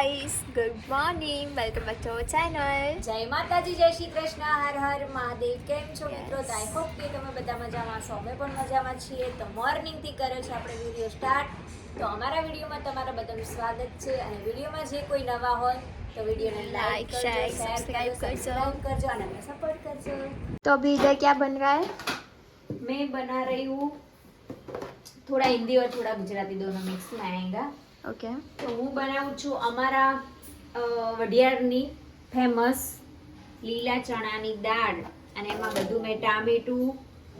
Guys good morning welcome back to our channel જય માતાજી જય શ્રી કૃષ્ણ હર હર મહાદેવ કેમ છો Yes. મિત્રો તો આઈ હોપ કે તમે બધા મજામાં છો અમે પણ મજામાં છીએ તો મોર્નિંગથી કર્યો છે આપણે વિડીયો સ્ટાર્ટ તો અમારા વિડીયોમાં તમારા બધાનું સ્વાગત છે અને વિડીયોમાં જે કોઈ નવા હોય તો વિડીયોને લાઈક Like, કરજો share, શેર subscribe કરજો કરજો. સબસ્ક્રાઇબ કરજો અને અમને સપોર્ટ કરજો तो अभी इधर क्या बन रहा है मैं बना रही हूँ थोड़ा हिंदी और थोड़ा गुजराती दोनों मिक्स में आएगा ઓકે. તો હું બનાવું છું અમારા વઢિયારની ફેમસ લીલા ચણાની દાળ. અને એમાં બધું મેં ટામેટું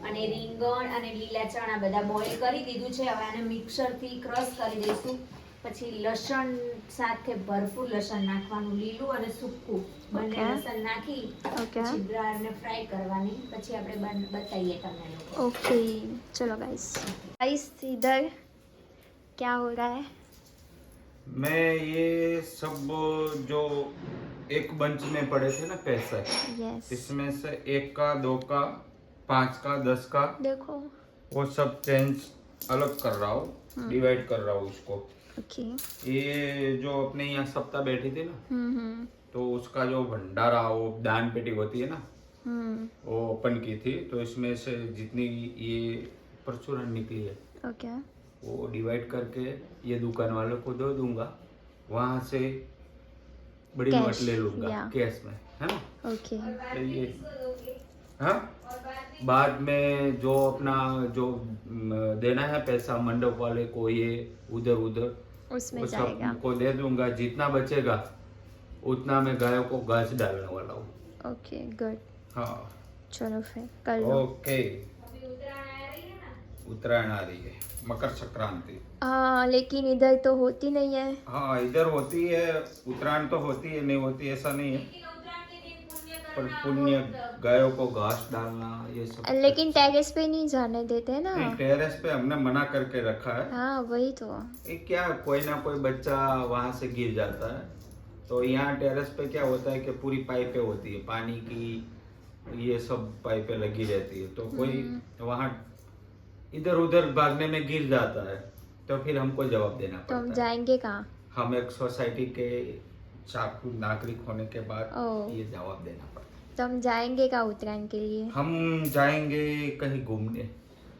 અને રીંગણ અને લીલા ચણા બધા બોઇલ કરી દીધું છે. હવે આને મિક્સરથી ક્રશ કરી દઈશું. પછી લસણ સાથે ભરપૂર લસણ નાખવાનું લીલું અને સૂકું. બંને લસણ નાખી પછી બ્રાડને ફ્રાય કરવાની. પછી આપણે બતાવીએ તમને ઓકે. ચલો ગાઈસ ગાઈસ સીધર ક્યાં હો રહા હૈ? मैं ये सब जो एक बंच में पड़े थे ना पैसे यस इसमें से एक का दो का पाँच का दस का देखो। वो सब चेंज अलग कर रहा हूँ हाँ। डिवाइड कर रहा हूँ उसको ओके ये जो अपने यहाँ सप्ताह बैठी थी ना हम्म हम्म। तो उसका जो भंडारा वो दान पेटी होती है ना हम्म। वो ओपन की थी तो इसमें से जितनी ये परचूरण निकली है ओके वो डिवाइड करके ये दुकान वालों को दे दूँगा। वहाँ से बड़ी नोट ले लूँगा कैश में है ना? ओके तो ये हाँ? बाद में जो अपना जो देना है पैसा मंडप वाले को ये उधर उधर उसमें जाएगा। सबको दे दूँगा। जितना बचेगा उतना मैं गायों को घास डालने वाला हूँ। ओके गुड हाँ। चलो फिर कर लो। ओके उत्तरायण आ रही है। मकर संक्रांति। हाँ लेकिन इधर तो होती नहीं है। हाँ इधर होती है उत्तरायण तो होती है नहीं होती ऐसा नहीं है। पर पुण्य गायों को घास डालना ये सब लेकिन टेरेस पे नहीं जाने देते ना। नहीं टेरेस पे हमने मना करके रखा है। हाँ वही तो। ये क्या कोई ना कोई बच्चा वहाँ से गिर जाता है। तो यहाँ टेरेस पे क्या होता है कि पूरी पाइपें होती है पानी की ये सब पाइपें लगी रहती है। तो कोई वहाँ इधर उधर भागने में गिर जाता है तो फिर हमको जवाब देना पड़ता तो हम जाएँगे कहाँ? हम एक सोसाइटी के चाकू नागरिक होने के बाद ये जवाब देना पड़ता तो हम जाएँगे कहाँ उत्तरायण के लिए? हम जाएँगे कहीं घूमने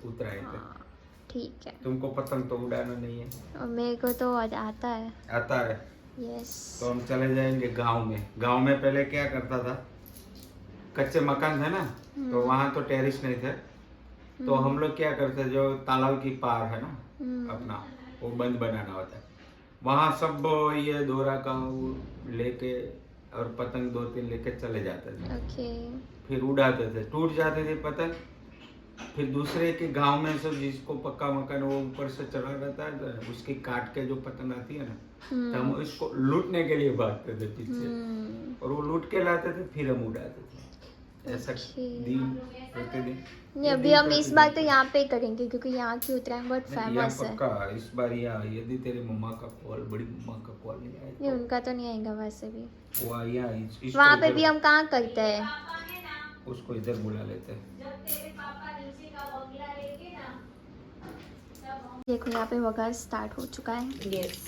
उतरायण पे। हाँ, ठीक है। तुमको पतंग तो उड़ाना नहीं है। और मेरे को तो आता है। आता है? यस तो हम चले जाएँगे गाँव में। गाँव में पहले क्या करता था? कच्चे मकान थे ना तो वहाँ तो टेरिस नहीं थे। तो हम लोग क्या करते जो तालाब की पार है ना हम्म, अपना वो बंद बनाना होता है। वहाँ सब ये दोरा का लेके और पतंग दो तीन लेके चले जाते थे। फिर उड़ाते थे। टूट जाते थे पतंग। फिर दूसरे के गाँव में सब जिसको पक्का मकान वो ऊपर से चढ़ा रहता है उसकी काट के जो पतंग आती है ना तो हम इसको लूटने के लिए भागते थे पीछे। हम्म, और वो लूट के लाते थे फिर हम उड़ाते थे। ऐसा दिन प्रतिदिन नहीं अभी हम इस बार तो यहाँ पे करेंगे क्योंकि यहाँ की उत्तरायण बहुत फ़ेमस है। पक्का इस बार यहाँ यदि तेरे मम्मा का कॉल बड़ी मम्मा का कॉल नहीं आया नहीं उनका तो नहीं आएगा वैसे भी। तो वो वहाँ पे भी हम कहाँ करते हैं? उसको इधर बुला लेते हैं। देखो यहाँ पे वगैरह स्टार्ट हो चुका है। यस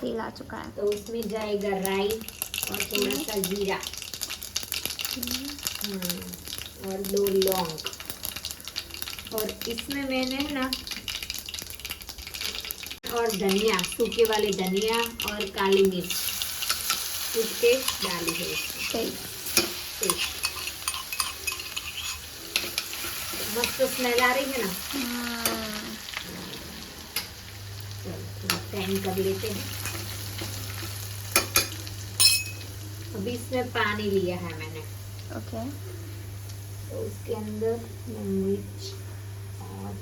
तेल आ चुका है। तो उसमें जाएगा राई और थोड़ा सा जीरा। हम्म, और दो लौंग और इसमें मैंने ना और धनिया सूखे वाले धनिया और काली मिर्च कूट के डाली है पेस्ट। मस्त स्मेल आ रही है ना? हाँ, चलो टाइम कर लेते हैं। अभी इसमें पानी लिया है मैंने। ओके तो उसके अंदर मिर्च और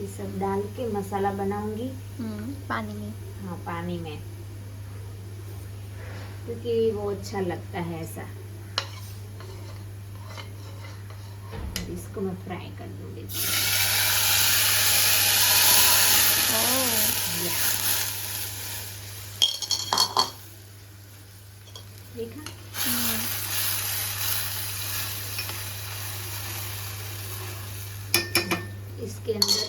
ये सब डाल के मसाला बनाऊँगी। हम्म, पानी में। हाँ पानी में। क्योंकि वो अच्छा लगता है ऐसा। इसको मैं फ्राई कर दूँगी ओह देखा हम्म, इसके अंदर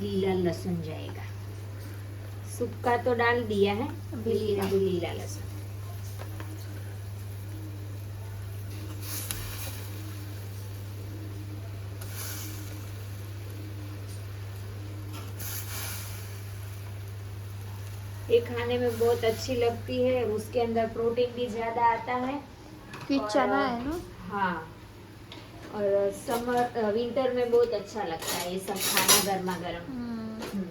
लीला लहसुन जाएगा। सूखा तो डाल दिया है अभी लीला। लीला लहसुन। ये खाने में बहुत अच्छी लगती है उसके अंदर प्रोटीन भी ज़्यादा आता है। कि चना है ना? हाँ। और समर विंटर में बहुत अच्छा लगता है ये सब खाना गर्मा गर्म। हम्म,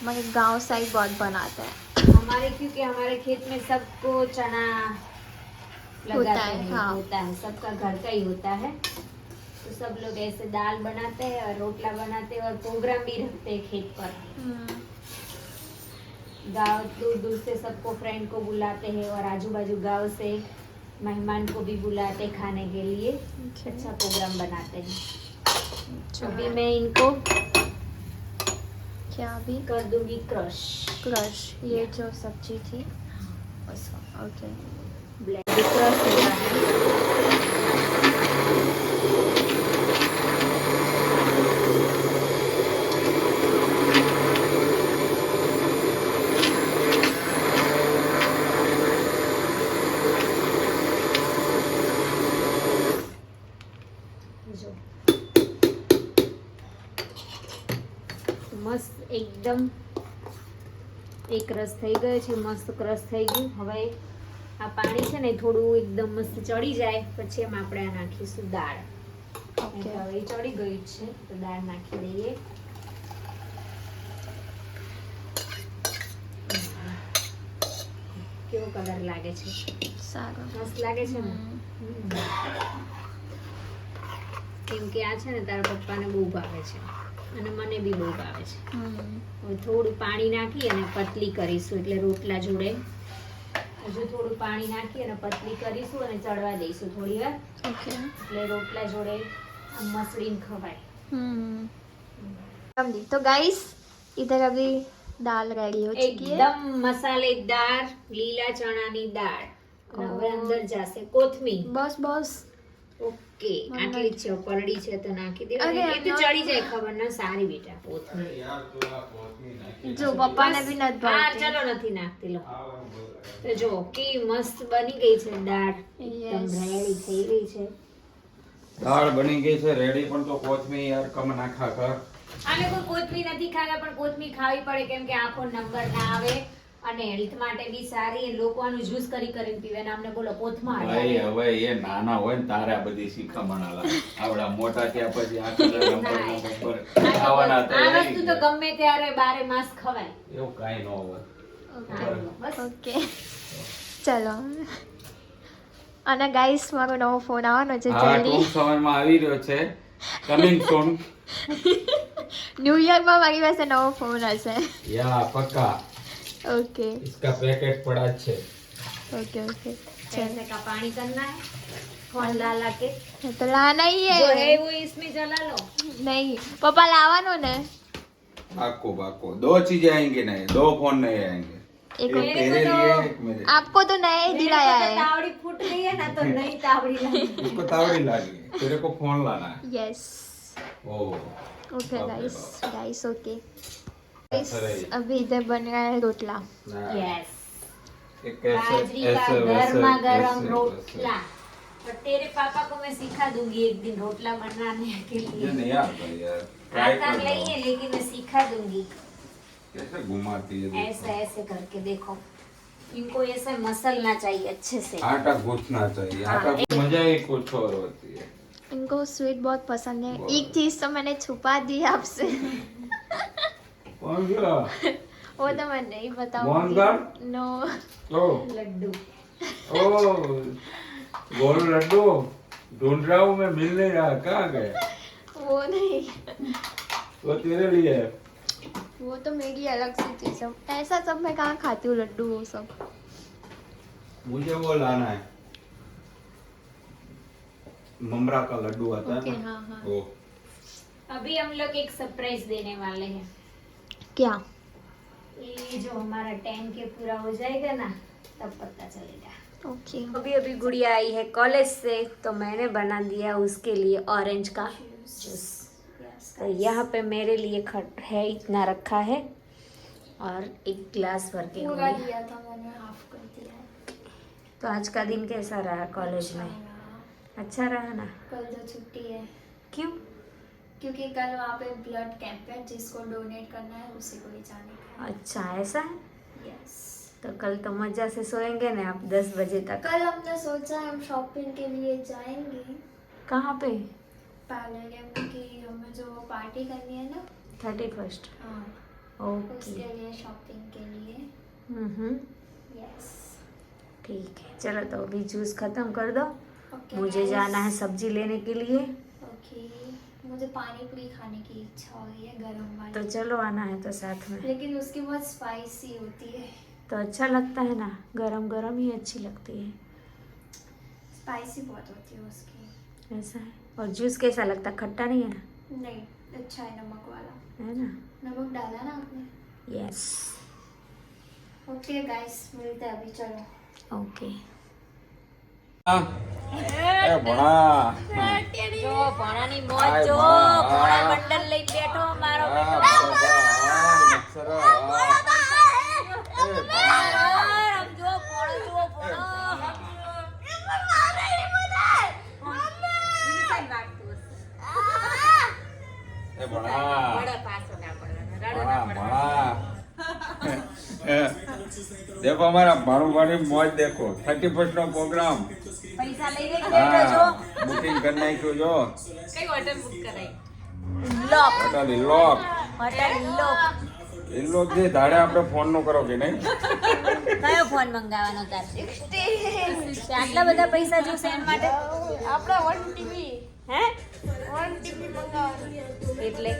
हमारे गाँव साइड बहुत बनाते हैं। हमारे क्योंकि हमारे खेत में सबको चना होता लगाते है, हैं हाँ। होता है सबका घर का ही होता है। तो सब लोग ऐसे दाल बनाते हैं और रोटला बनाते हैं और प्रोग्राम भी रखते हैं खेत पर। हम्म, गाँव दूर दूर से सबको फ्रेंड को बुलाते हैं और आजू बाजू गाँव से मेहमान को भी बुलाते हैं खाने के लिए. अच्छा प्रोग्राम बनाते हैं। अच्छा, अभी मैं इनको क्या अभी? कर दूँगी क्रश। क्रश ये जो सब्ज़ी थी। उसका ओके ब्लैक क्रश એકદમ એક રસ થઈ ગયો છે મસ્ત ક્રસ થઈ ગયું. હવે આ પાણી છે ને થોડું એકદમ મસ્ત ચડી જાય પછી એમાં આપણે આ નાખીશું દાળ. હવે એ ચડી ગયું છે તો દાળ નાખી દઈએ. કેવો કલર લાગે છે? સારું. મસ્ત લાગે છે ને. કેમ કે આ છે ને તારા પપ્પાને બહુ ભાવે છે. અને મને બી બહુ ભાવે છે. થોડું પાણી નાખી અને પતલી કરીશું એટલે રોટલા જોડે. હજુ થોડું પાણી નાખી અને પતલી કરીશું અને ચડવા દઈશું થોડી વાર. એટલે રોટલા જોડે મસળીને ખવાય. તો ગાઈસ ઇધર અભી દાળ રેડી હો ચુકી એકદમ મસાલેદાર લીલા ચણાની દાળ. હવે અંદર જાશે કોથમીર. બસ બસ. ઓકે. ઓકે આટલી છે પરડી છે તો નાખી દેવાની એ તો ચડી જાય ખબર ના સારી બેટા. કોથમીર જો પપ્પાને બી નથી હા ચલો નથી નાખતી લો. તો જો કે મસ્ત બની ગઈ છે દાળ. એકદમ રેડી થઈ ગઈ છે. દાળ બની ગઈ છે રેડી પણ તો કોથમીર યાર કમ નાખા કર. અમે કોઈ કોથમી નથી ખાતા પણ કોથમી ખાવી પડે કેમ કે આખો નંબર ના આવે. અને હેલ્થ માટે બી સારી લોકો આનું જ્યુસ કરી કરીને પીવે ને અમને બોલો કોથમાં ભાઈ હવે એ નાના હોય ને તારે આ બધી શીખામણ આલા આવડા મોટા થયા પછી આ કલર નંબર નંબર તો ખાવાના તો આ વસ્તુ તો ગમે ત્યારે બારે માસ ખવાય. એવું કાઈ ન હોય. બસ. ઓકે. ચલો. અને ગાઈસ મારો નવો ફોન આવવાનો છે જલ્દી હા સમયમાં આવી રહ્યો છે. કમિંગ સોન ન્યૂ યરમાં મારી પાસે નવો ફોન હશે. યા પક્કા. ओके इसका पैकेट पड़ा છે ओके ओके ऐसे का पानी करना है फ़ोन ला ला के तो लाना ही जो है है वो इसमें जला लो। नहीं पापा लावानो ने आपको आपको दो चीज़ें आएँगी नहीं दो फ़ोन नहीं आएँगे। एक एक मेरे तेरे को तो- लिए एक मेरे। आपको तो नया ही दिलाया तो है। तावड़ी फूट गई है ना तो नई तावड़ी लाई उसको तावड़ी लागी तेरे को फ़ोन लाना है। Yes okay guys guys okay. अभी इधर बन रहा है रोटला। यस बाजरी का गर्मा गर्म रोटला। और तेरे पापा को मैं सिखा दूँगी एक दिन रोटला बनाने के लिए। नहीं आता यार। आता नहीं है लेकिन मैं सिखा दूँगी। कैसे घुमाती है ऐसे ऐसे करके देखो। इनको ऐसे मसलना चाहिए अच्छे से। आटा गूंथना चाहिए। हाँ, आटा मज़ा ही कुछ और होती है। इनको स्वीट बहुत पसंद है। बहुत। एक चीज़ तो मैंने छुपा दी आपसे। कौन सा वो तो मैं नहीं? बताऊँगी। नो ओ लड्डू। ओ गोल लड्डू? ढूंढ रहा हूँ मैं मिल नहीं रहा। कहाँ गए वो नहीं। वो तेरे लिए है। वो तो मेरी अलग सी चीज़ है। ऐसा सब मैं कहाँ खाती हूँ लड्डू वो सब? मुझे वो लाना है। ममरा का लड्डू आता ओके है ना? हाँ हाँ। वो। अभी हम लोग एक सरप्राइज़ देने वाले हैं। क्या? ये जो हमारा टेन के पूरा हो जाएगा ना तब पता चलेगा। Okay okay. अभी अभी गुड़िया आई है कॉलेज से तो मैंने बना दिया उसके लिए ऑरेंज का जूस तो यहाँ पे मेरे लिए खट है इतना रखा है और एक ग्लास भर के पूरा दिया था मैंने हाफ़ कर दिया तो आज का दिन कैसा रहा कॉलेज में? हाँ, अच्छा रहा ना? कल तो छुट्टी है। क्यों? क्योंकि कल वहाँ पे ब्लड कैंप है जिसको डोनेट करना है उसी को ही जाने का अच्छा ऐसा है? यस तो कल तो मज़ा से सोएँगे ना आप दस बजे तक? कल हमने सोचा हम शॉपिंग के लिए जाएँगे। कहाँ पे? पैलेरियम की हमें जो पार्टी करनी है ना। थर्टी फ़र्स्ट हाँ ओके। उसके लिए शॉपिंग के लिए। हम्म यस ठीक है चलो तो अभी जूस खत्म कर दो। ओके मुझे जाना है सब्ज़ी लेने के लिए। ओके मुझे पानी पूरी खाने की इच्छा हो रही है गर्म वाली। तो चलो आना है तो साथ में। लेकिन उसकी बहुत स्पाइसी होती है। तो अच्छा लगता है ना? गरम गरम ही अच्छी लगती है। स्पाइसी बहुत होती है उसकी। ऐसा है? और जूस कैसा लगता है? खट्टा नहीं है? ना नहीं अच्छा है नमक वाला। है ना? नमक डाला ना आपने? यस ओके गाइस मिलते हैं अभी चलो। Okay okay. हाँ। જો ભણાની મોજ જો ભણા બંડલ લઈ બેઠો મારો બેટો. દેખો અમારા ભાણું ભાણી મોજ દેખો. થર્ટી ફર્સ્ટ નો પ્રોગ્રામ. પૈસા બેઠો છો. બુકિંગ કરી નાખ્યું જો. કઈ હોટેલ બુક કરાઈ? લોક હોટેલ લોક હોટેલ લોક એ લોક જે ધાડે આપણે ફોન નો કરો કે નહીં? કયો ફોન મંગાવવાનો તારે? આટલા બધા પૈસા જોશે એના માટે? આપણા વન ટીવી હે? એટલે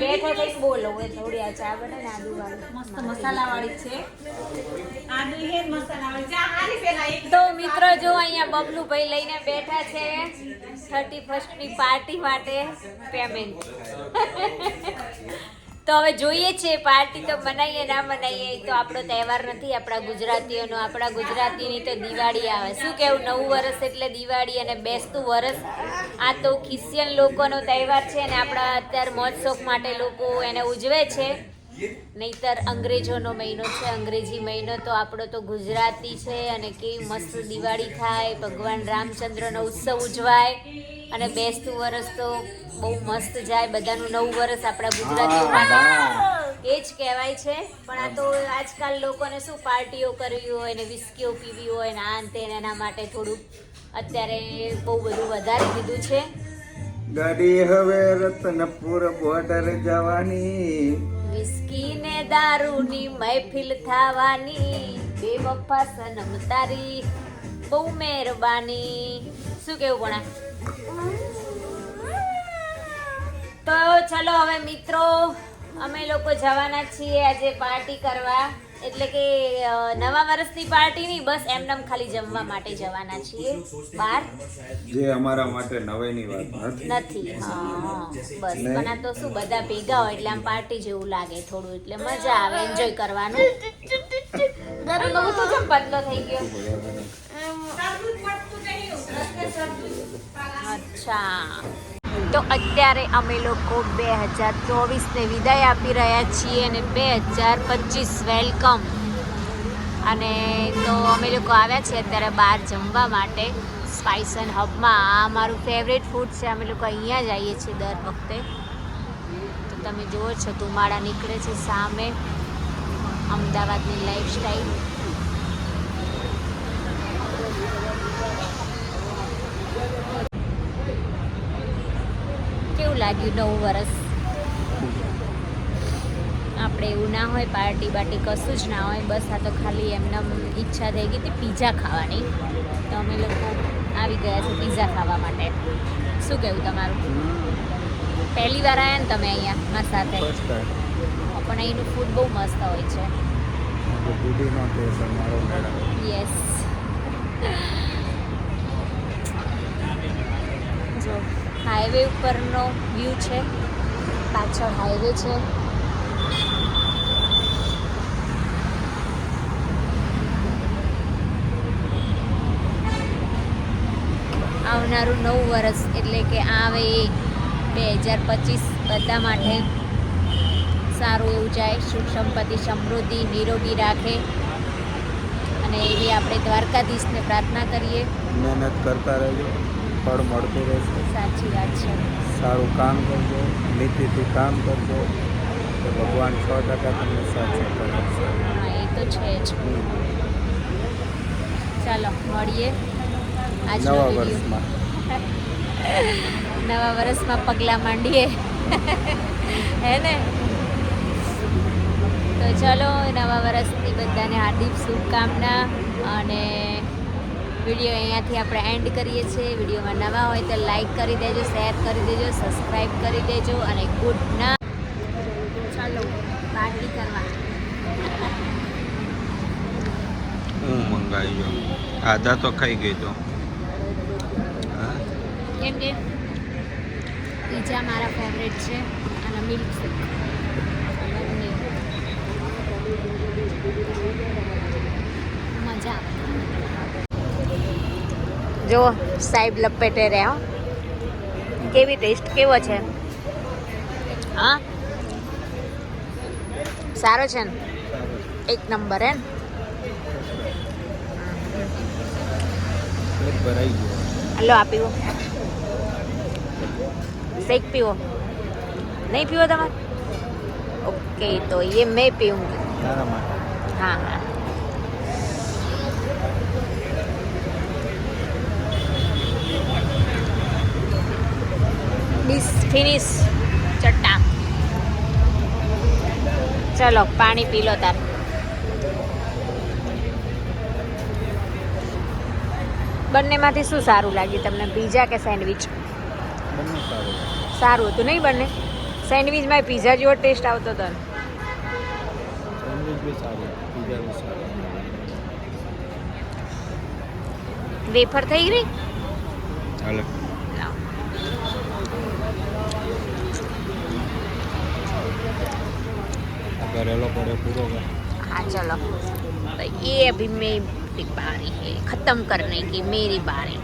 બેઠો કંઈક બોલો એ થોડી આ ચા બને ને આદુ વાળી. મસ્ત મસાલા વાળી છે. આદુ હે મસાલા વાળી તો મિત્રો જો અહીંયા બબલુ ભાઈ લઈને બેઠા છે થર્ટી ફર્સ્ટની પાર્ટી માટે પેમેન્ટ. તો હવે જોઈએ છે, પાર્ટી તો મનાઈએ, ના મનાઈએ તો આપણો તહેવાર નથી, આપણા ગુજરાતીઓનો, આપણા ગુજરાતીની તો દિવાળી આવે. શું કેવું, નવું વર્ષ એટલે દિવાળી અને બેસતું વર્ષ? આ તો ખ્રિશ્ચિયન લોકોનો તહેવાર છે અને આપણા અત્યારે મોજ માટે લોકો એને ઉજવે છે. નહીતર અંગ્રેજોનો મહિનો છે, અંગ્રેજી મહિનો તો આપણો તો ગુજરાતી છે અને કેવી મસ્ત દિવાળી થાય, ભગવાન રામચંદ્રનો ઉત્સવ ઉજવાય. અને બેસતું વર્ષ તો બહુ મસ્ત જાય. બધાનું નવું વર્ષ આપણા ગુજરાતીઓ એ જ કહેવાય છે. પણ આ તો આજકાલ લોકોને શું પાર્ટીઓ કરવી હોય ને વિસ્કીઓ પીવી હોય ને આ તે એના માટે થોડુંક અત્યારે બહુ બધું વધારે કીધું છે. ગાડી હવે રતનપુર બોર્ડર જવાની. વિસ્કી ને દારૂની મહેફિલ થવાની બે બપ્પા સનમ તારી. બહુ મહેરબાની. શું કેવું પણ તો ચલો હવે મિત્રો અમે લોકો જવાના છીએ આજે પાર્ટી કરવા. એટલે કે નવા વર્ષની પાર્ટી નહીં બસ એમનેમ ખાલી જમવા માટે જવાના છીએ. બહાર જે અમારા માટે નવાઈની વાત નથી. હા. બસ પણ આ તો શું બધા ભેગા હોય એટલે આમ પાર્ટી જેવું લાગે થોડું એટલે મજા આવે એન્જોય કરવાનું. ગરમ તો જેમ પતલો થઈ ગયો. અચ્છા. તો અત્યારે અમે લોકો બે હજાર ચોવીસને વિદાય આપી રહ્યા છીએ અને બે હજાર પચીસ વેલકમ. અને તો અમે લોકો આવ્યા છીએ અત્યારે બહાર જમવા માટે સ્પાઇસ એન્ડ હબમાં. આ મારું ફેવરેટ ફૂડ છે. અમે લોકો અહીંયા જ આવીએ છીએ દર વખતે. તો તમે જુઓ છો, ધુમાડા નીકળે છે સામે. અમદાવાદની લાઈફસ્ટાઈલ કેવું લાગ્યું નવું વર્ષ આપણે એવું ના હોય પાર્ટી બાર્ટી કશું જ ના હોય બસ આ તો ખાલી એમને ઈચ્છા થઈ ગઈ હતી પીઝા ખાવાની. તો અમે લોકો આવી ગયા છે પીઝા ખાવા માટે. શું કહેવું તમારું? પહેલી વાર આવ્યા ને તમે અહીંયા મારા સાથે? પણ અહીંનું ફૂડ બહુ મસ્ત હોય છે. યસ જો હાઈવે ઉપરનો વ્યૂ છે, પાછળ હાઈવે છે. આવનારું નવું વર્ષ એટલે કે આવે એ બે હજાર પચીસ બધા માટે સારું એવું જાય, સુખ સંપત્તિ, સમૃદ્ધિ, નિરોગી રાખે. અને એવી આપણે દ્વારકાધીશને પ્રાર્થના કરીએ. મહેનત કરતા રહેજો. ફળ મળતું રહેશે સાચી વાત છે. સારું કામ કરજો નીતિથી કામ કરજો તો ભગવાન સો ટકા તમને સાથ કરે હા એ તો છે જ. ચાલો મળીએ નવા વર્ષમાં. નવા વર્ષમાં પગલાં માંડીએ. હે ને? તો ચલો નવા વર્ષની બધાને હાર્દિક શુભકામના અને વીડિયો અહીંયાથી આપણે એન્ડ કરીએ છીએ. વિડીયોમાં નવા હોય તો લાઈક કરી દેજો શેર કરી દેજો સબસ્ક્રાઈબ કરી દેજો અને ગુડ નાઇટ ચાલો પાર્ટી કરવા. હું મંગાવી જો આધા તો ખાઈ ગઈ તો. કેમ કે? પીઝા મારા ફેવરેટ છે અને મિલ્ક શેક જો સાહેબ લપેટે રહ્યા કેવી ટેસ્ટ કેવો છે હા સારો છે ને એક નંબર હે લો આ પીવો શેક પીવો નહીં પીવો તમારે ઓકે તો એ મેં પીવું હા હા ડિશ ફિનિશ ચટ્ટા. ચલો પાણી પી લો તાર. બંનેમાંથી શું સારું લાગ્યું તમને? પીઝા કે સેન્ડવિચ? સારું. હતું નહીં બંને? સેન્ડવિચમાં પીઝા જેવો ટેસ્ટ આવતો હતો. વેફર થઈ ગઈ? करेलो पड़े पूरो का। हाँ चलो। तो ये अभी मेरी बारी है ख़त्म करने की, मेरी बारी।